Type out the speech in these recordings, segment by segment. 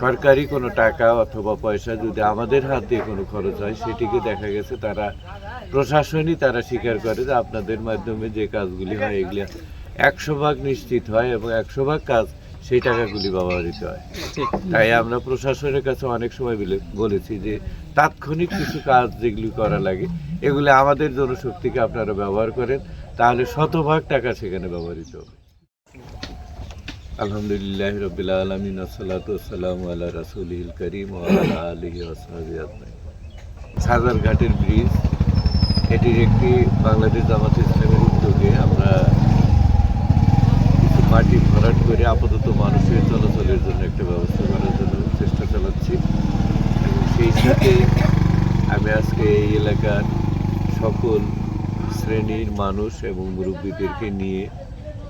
সরকারি কোনো টাকা অথবা পয়সা যদি আমাদের হাত দিয়ে কোনো খরচ হয়, সেটিকে দেখা গেছে তারা প্রশাসনই তারা স্বীকার করে যে আপনাদের মাধ্যমে যে কাজগুলি হয়, এগুলি একশো ভাগ নিশ্চিত হয় এবং একশো ভাগ কাজ সেই টাকাগুলি ব্যবহৃত হয়। তাই আমরা প্রশাসনের কাছে অনেক সময় বলে- বলেছি যে তাৎক্ষণিক কিছু কাজ যেগুলি করা লাগে, এগুলি আমাদের জনশক্তিকে আপনারা ব্যবহার করেন, তাহলে শতভাগ টাকা সেখানে ব্যবহৃত হবে। আলহামদুলিল্লাহ রবিল আলমিন আসসালাতাম আল্লাহ রাসুলহিল করিম আলহি সাজারঘাটের ব্রিজ এটির একটি বাংলাদেশ জামাত ইসলামের উদ্যোগে আমরা কিছু মাটি ভরাট করে আপাতত মানুষের চলাচলের জন্য একটা ব্যবস্থা করার জন্য চেষ্টা চালাচ্ছি। এবং সেই সাথে আমি আজকে এই এলাকার সকল শ্রেণির মানুষ এবং মুরব্বীদেরকে নিয়ে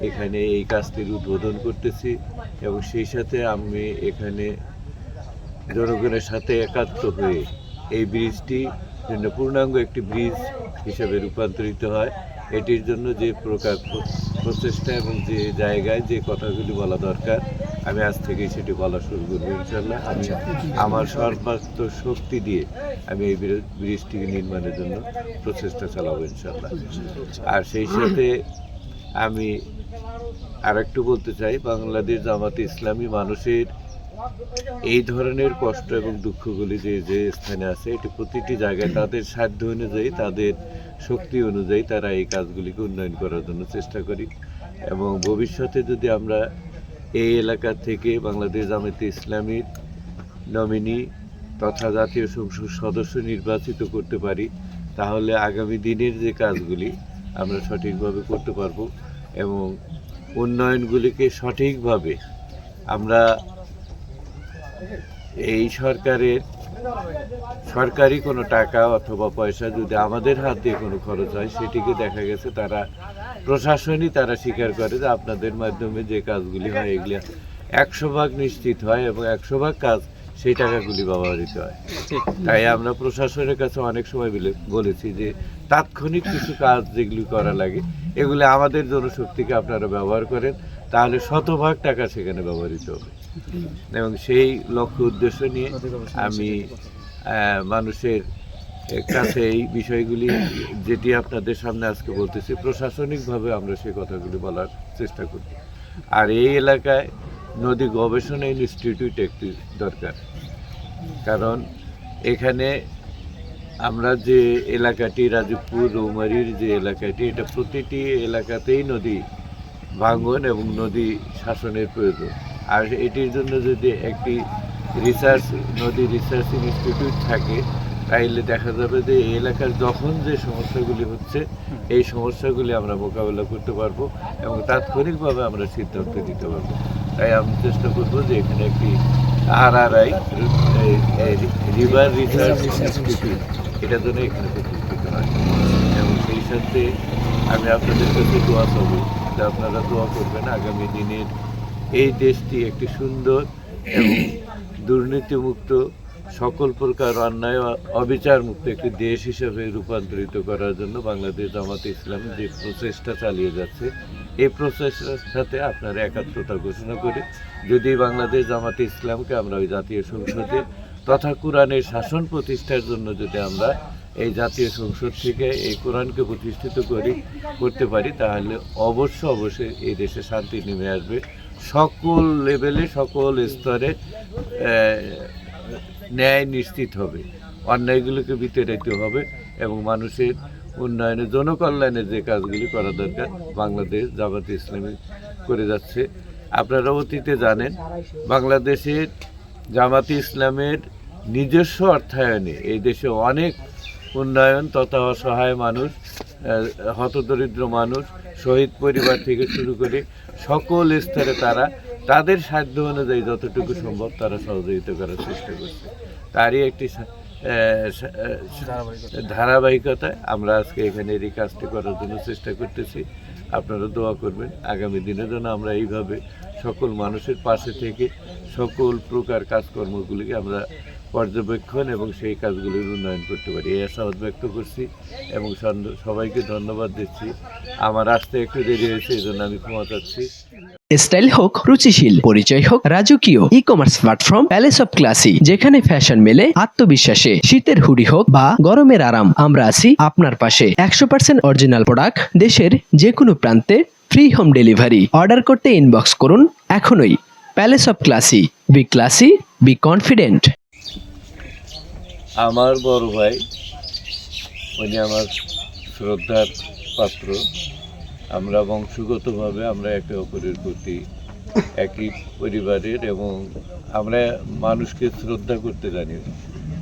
এখানে এই কাজটির উদ্বোধন করতেছি এবং সেই সাথে আমি এখানে জনগণের সাথে একাত্ম হয়ে এই ব্রিজটি জন্য পূর্ণাঙ্গ একটি ব্রিজ হিসেবে রূপান্তরিত হয়। এটির জন্য যে প্রকার প্র- প্রচেষ্টা এবং যে জায়গায় যে কথাগুলি বলা দরকার আমি আজ থেকেই সেটি বলা শুরু করব ইনশাল্লাহ আমি আমার সর্বাত্ম শক্তি দিয়ে আমি এই ব্রিজটিকে নির্মাণের জন্য প্রচেষ্টা চালাবো ইনশাল্লাহ আর সেই সাথে আমি আর একটু বলতে চাই, বাংলাদেশ জামাতে ইসলামী মানুষের এই ধরনের কষ্ট এবং দুঃখগুলি যে যে স্থানে আছে, এটি প্রতিটি জায়গায় তাদের সাধ্য অনুযায়ী, তাদের শক্তি অনুযায়ী তারা এই কাজগুলিকে উন্নয়ন করার জন্য চেষ্টা করি এবং ভবিষ্যতে যদি আমরা এই এলাকা থেকে বাংলাদেশ জামাতে ইসলামীর নমিনি তথা জাতীয় সংসদ সদস্য নির্বাচিত করতে পারি, তাহলে আগামী দিনের যে কাজগুলি আমরা সঠিকভাবে করতে পারব এবং উন্নয়নগুলিকে সঠিকভাবে আমরা এই সরকারের সরকারি কোনো টাকা অথবা পয়সা যদি আমাদের হাত দিয়ে কোনো খরচ হয় সেটিকে দেখা গেছে তারা প্রশাসনই তারা স্বীকার করে যে আপনাদের মাধ্যমে যে কাজগুলি হয় এগুলি একশো ভাগ নিশ্চিত হয় এবং একশো ভাগ কাজ সেই টাকাগুলি ব্যবহৃত হয়। তাই আমরা প্রশাসনের কাছে অনেক সময় বলে- বলেছি যে তাৎক্ষণিক কিছু কাজ যেগুলি করা লাগে, এগুলি আমাদের জনশক্তিকে আপনারা ব্যবহার করেন, তাহলে শতভাগ টাকা সেখানে ব্যবহৃত হবে। এবং সেই লক্ষ্য উদ্দেশ্য নিয়ে আমি মানুষের কাছে এই বিষয়গুলি যেটি আপনাদের সামনে আজকে বলতেছি, প্রশাসনিকভাবে আমরা সেই কথাগুলি বলার চেষ্টা করি আর এই এলাকায় নদী গবেষণা ইনস্টিটিউট একটি দরকার। কারণ এখানে আমরা যে এলাকাটি রাজীবপুর রৌমারির যে এলাকাটি এটা প্রতিটি এলাকাতেই নদী ভাঙন এবং নদী শাসনের প্রয়োজন। আর এটির জন্য যদি একটি রিসার্চ নদী রিসার্চ ইনস্টিটিউট থাকে তাইলে দেখা যাবে যে এই এলাকার যখন যে সমস্যাগুলি হচ্ছে এই সমস্যাগুলি আমরা মোকাবেলা করতে পারব এবং তাৎক্ষণিকভাবে আমরা সিদ্ধান্ত নিতে পারব। তাই আমি চেষ্টা করব যে এখানে একটি R R I river research institute এটা জন্য এখানে প্রতিষ্ঠিত হয়। এবং সেই সাথে আমি আপনাদের কাছে দোয়া করব যে আপনারা দোয়া করবেন আগামী দিনের এই দেশটি একটি সুন্দর এবং দুর্নীতিমুক্ত, সকল প্রকার অন্যায় অবিচার মুক্ত একটি দেশ হিসেবে রূপান্তরিত করার জন্য বাংলাদেশ জামাতে ইসলাম যে প্রচেষ্টা চালিয়ে যাচ্ছে, এই প্রচেষ্টার সাথে আপনারা একাত্মতা ঘোষণা করে যদি বাংলাদেশ জামাতে ইসলামকে আমরা ওই জাতীয় সংসদে তথা কোরআনের শাসন প্রতিষ্ঠার জন্য যদি আমরা এই জাতীয় সংসদ থেকে এই কোরআনকে প্রতিষ্ঠিত করি, করতে পারি, তাহলে অবশ্য অবশ্যই এই দেশে শান্তি নেমে আসবে। সকল লেভেলে, সকল স্তরে ন্যায় নিশ্চিত হবে। অন্যায়গুলোকে বিতাড়িত হবে এবং মানুষের উন্নয়নে জনকল্যাণের যে কাজগুলি করা দরকার, বাংলাদেশ জামাত ইসলামী করে যাচ্ছে। আপনারা অতীতে জানেন, বাংলাদেশের জামাতে ইসলামের নিজস্ব অর্থায়নে এই দেশে অনেক উন্নয়ন তথা অসহায় মানুষ হতদরিদ্র মানুষ, শহীদ পরিবার থেকে শুরু করে সকল স্তরে তারা তাদের সাধ্য অনুযায়ী যতটুকু সম্ভব তারা সহযোগিতা করার চেষ্টা করছে। তারই একটি ধারাবাহিকতায় আমরা আজকে এখানে এই কাজটি করার জন্য চেষ্টা করতেছি। আপনারা দোয়া করবেন, আগামী দিনে যেন আমরা এইভাবে সকল মানুষের পাশে থেকে সকল প্রকার কাজকর্মগুলিকে আমরা পর্যবেক্ষণ এবং সেই কাজগুলির উন্নয়ন করতে পারি। এই আশাবাদ ব্যক্ত করছি এবং সবাইকে ধন্যবাদ দিচ্ছি। আমার আসতে একটু দেরি হয়েছে, এই জন্য আমি ক্ষমা চাচ্ছি। স্টাইল হোক, রুচিশীল, পরিচয় হোক, রাজকীয় e commerce platform palace of classy যেখানে ফ্যাশন মেলে, আত্মবিশ্বাসে, শীতের হুডি হোক বা গরমের আরাম, আমরা আছি আপনার পাশে। একশো পার্সেন্ট অরিজিনাল প্রোডাক্ট দেশের যে কোনো প্রান্তে ফ্রি হোম ডেলিভারি অর্ডার করতে ইনবক্স করুন, এখনই। Palace of classy be classy be confident আমার বড় ভাই, উনি আমার শ্রদ্ধার পাত্র। আমরা বংশগতভাবে আমরা একে অপরের প্রতি একই পরিবারের এবং আমরা মানুষকে শ্রদ্ধা করতে জানি।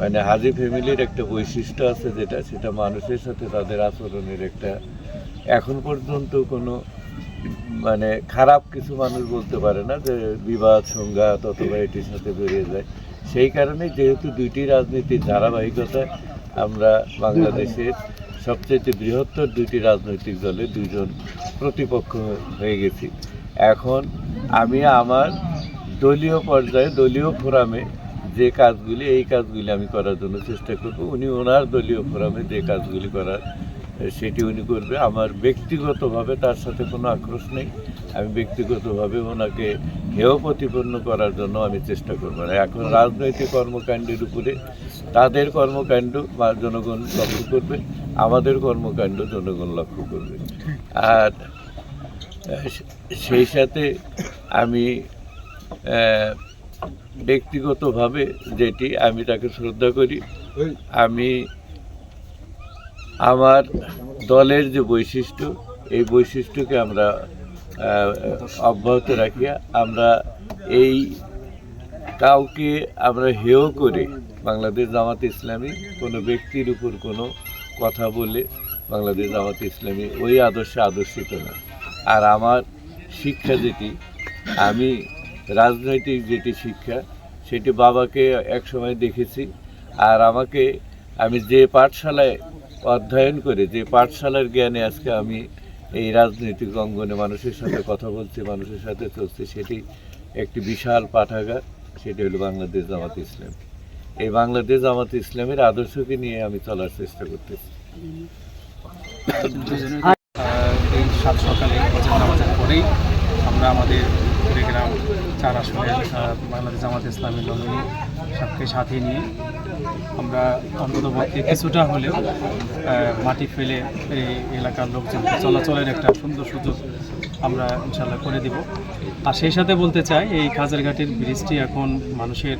মানে হাজি ফ্যামিলির একটা বৈশিষ্ট্য আছে যেটা, সেটা মানুষের সাথে তাদের আচরণের একটা এখন পর্যন্ত কোনো মানে খারাপ কিছু মানুষ বলতে পারে না যে বিবাদ, সংঘাত অথবা এটির সাথে বেরিয়ে যায়। সেই কারণে যেহেতু দুইটি রাজনীতির ধারাবাহিকতায় আমরা বাংলাদেশের সবচেয়ে বৃহত্তর দুইটি রাজনৈতিক দলে দুজন প্রতিপক্ষ হয়ে গেছি। এখন আমি আমার দলীয় পর্যায়ে, দলীয় ফোরামে যে কাজগুলি, এই কাজগুলি আমি করার জন্য চেষ্টা করব। উনি ওনার দলীয় ফোরামে যে কাজগুলি করার সেটি উনি করবে। আমার ব্যক্তিগতভাবে তার সাথে কোনো আক্রোশ নেই। আমি ব্যক্তিগতভাবে ওনাকে হেয় প্রতিপন্ন করার জন্য আমি চেষ্টা করব না। এখন রাজনৈতিক কর্মকাণ্ডের উপরে তাদের কর্মকাণ্ড বা জনগণ লক্ষ্য করবে, আমাদের কর্মকাণ্ড জনগণ লক্ষ্য করবে। আর সেই সাথে আমি ব্যক্তিগতভাবে যেটি আমি তাকে শ্রদ্ধা করি, আমি আমার দলের যে বৈশিষ্ট্য, এই বৈশিষ্ট্যকে আমরা অব্যাহত রাখি আমরা এই কাউকে আমরা হেয় করে বাংলাদেশ জামাত ইসলামী কোনো ব্যক্তির উপর কোনো কথা বলে বাংলাদেশ জামাত ইসলামী ওই আদর্শে আদর্শিত না। আর আমার শিক্ষা যেটি, আমি রাজনৈতিক যেটি শিক্ষা, সেটি বাবাকে একসময় দেখেছি। আর আমাকে, আমি যে পাঠশালায় অধ্যয়ন করে যে পাঠশালার জ্ঞানে আজকে আমি এই রাজনৈতিক অঙ্গনে মানুষের সাথে কথা বলছি, মানুষের সাথে চলছি, সেটি একটি বিশাল পাঠাগার, সেটি হলো বাংলাদেশ জামাত ইসলাম। এই বাংলাদেশ জামাত ইসলামের আদর্শকে নিয়ে আমি চলার চেষ্টা করতেছি। সাত সকালে আমরা আমাদের কুড়িগ্রাম চার আসনের বাংলাদেশ জামাত ইসলামী নমিনি সবকে সাথে নিয়ে আমরা অন্ততপক্ষে কিছুটা হলেও মাটি ফেলে এই এলাকার লোকজন চলাচলের একটা সুন্দর সুযোগ আমরা ইনশাল্লাহ করে দিব। আর সেই সাথে বলতে চাই এই খাজারঘাটের ব্রিজটি এখন মানুষের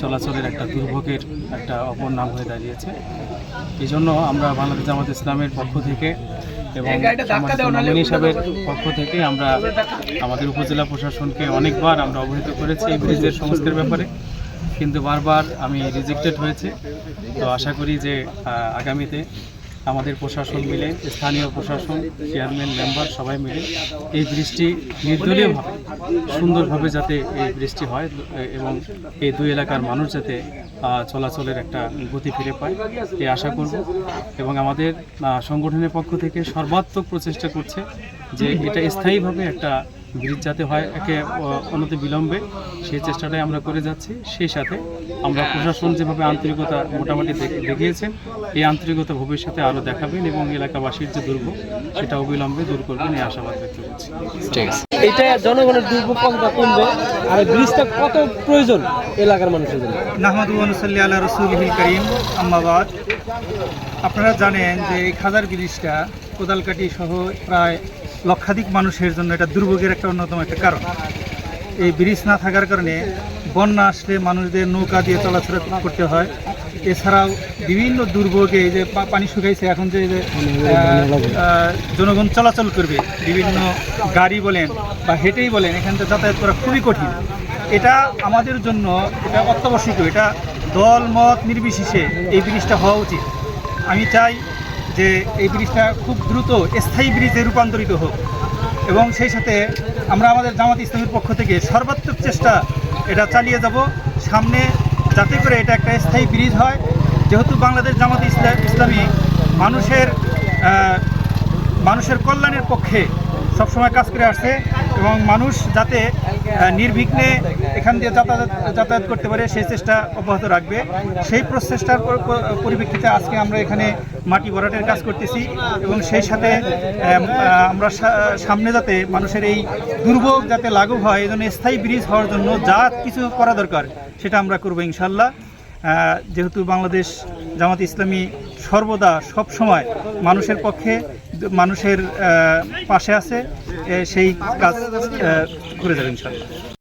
চলাচলের একটা দুর্ভোগের একটা অপর নাম হয়ে দাঁড়িয়েছে। এই জন্য আমরা বাংলাদেশ জামাত ইসলামের পক্ষ থেকে এবং সাহেবের পক্ষ থেকে আমরা আমাদের উপজেলা প্রশাসনকে অনেকবার আমরা অবহিত করেছি এই ব্রিজের সংস্কার ব্যাপারে। কিন্তু বারবার আমি রিজেক্টেড হয়েছে। তো আশা করি যে আগামীতে আমাদের প্রশাসন মিলে, স্থানীয় প্রশাসন চেয়ারম্যান মেম্বার সবাই মিলে এই ব্রিজটি নির্দলীয়ভাবে, সুন্দরভাবে যাতে এই ব্রিজটি হয় এবং এই দুই এলাকার মানুষ যাতে চলাচলের একটা গতি ফিরে পায় এই আশা করব। এবং আমাদের সংগঠনের পক্ষ থেকে সর্বাত্মক প্রচেষ্টা করছে যে এটা স্থায়ীভাবে একটা ব্রিজ যাতে হয় একে অনতি বিলম্বে সেই চেষ্টাটাই আমরা করে যাচ্ছি। সেই সাথে আমরা প্রশাসন যেভাবে আন্তরিকতা মোটামুটি দেখ- দেখিয়েছেন এই আন্তরিকতা ভবিষ্যতে আরও দেখাবেন এবং এলাকাবাসীর যে দুর্ভোগ সেটা অবিলম্বে দূর করবেন এই আশাবাদ ব্যক্ত করছি। ঠিক আছে। এটা জনগণের দুর্ভোগ কতটা কমবে আর ব্রিজটা কত প্রয়োজন এলাকার মানুষের জন্য? নাহমাদু অনুসল্লি আল্লাহ রসুলহিল করিম আম্মাবাদ। আপনারা জানেন যে এই খাজার ব্রিজটা কোদালকাটি সহ প্রায় লক্ষাধিক মানুষের জন্য এটা দুর্ভোগের একটা অন্যতম একটা কারণ। এই ব্রিজ না থাকার কারণে বন্যা আসলে মানুষদের নৌকা দিয়ে চলাচল করতে হয়। এছাড়াও বিভিন্ন দুর্ভোগে যে পানি শুকাইছে, এখন যে জনগণ চলাচল করবে, বিভিন্ন গাড়ি বলেন বা হেঁটেই বলেন, এখান থেকে যাতায়াত করা খুবই কঠিন। এটা আমাদের জন্য এটা অত্যাবশ্যকীয়, এটা দল মত নির্বিশেষে এই ব্রিজটা হওয়া উচিত। আমি চাই যে এই ব্রিজটা খুব দ্রুত স্থায়ী ব্রিজে রূপান্তরিত হোক। এবং সেই সাথে আমরা আমাদের জামাত ইসলামের পক্ষ থেকে সর্বাত্মক চেষ্টা এটা চালিয়ে যাব। সামনে যাতে করে এটা একটা স্থায়ী ব্রিজ হয়। যেহেতু বাংলাদেশ জামাত ইসলাম ইসলামী মানুষের মানুষের কল্যাণের পক্ষে সবসময় কাজ করে আসছে এবং মানুষ যাতে নির্বিঘ্নে এখান দিয়ে যাতায়াত যাতায়াত করতে পারে, সেই চেষ্টা অব্যাহত রাখবে। সেই প্রচেষ্টার পর- পর- পরিপ্রেক্ষিতে আজকে আমরা এখানে মাটি ভরাটের কাজ করতেছি এবং সেই সাথে আমরা সামনে যাতে মানুষের এই দুর্ভোগ যাতে লাঘব হয়, এই জন্য স্থায়ী ব্রিজ হওয়ার জন্য যা কিছু করা দরকার সেটা আমরা করব ইনশাল্লাহ যেহেতু বাংলাদেশ জামাত ইসলামী সর্বদা সব সময় মানুষের পক্ষে, মানুষের পাশে আছে সেই কাজ করে যাবে ইনশাল্লাহ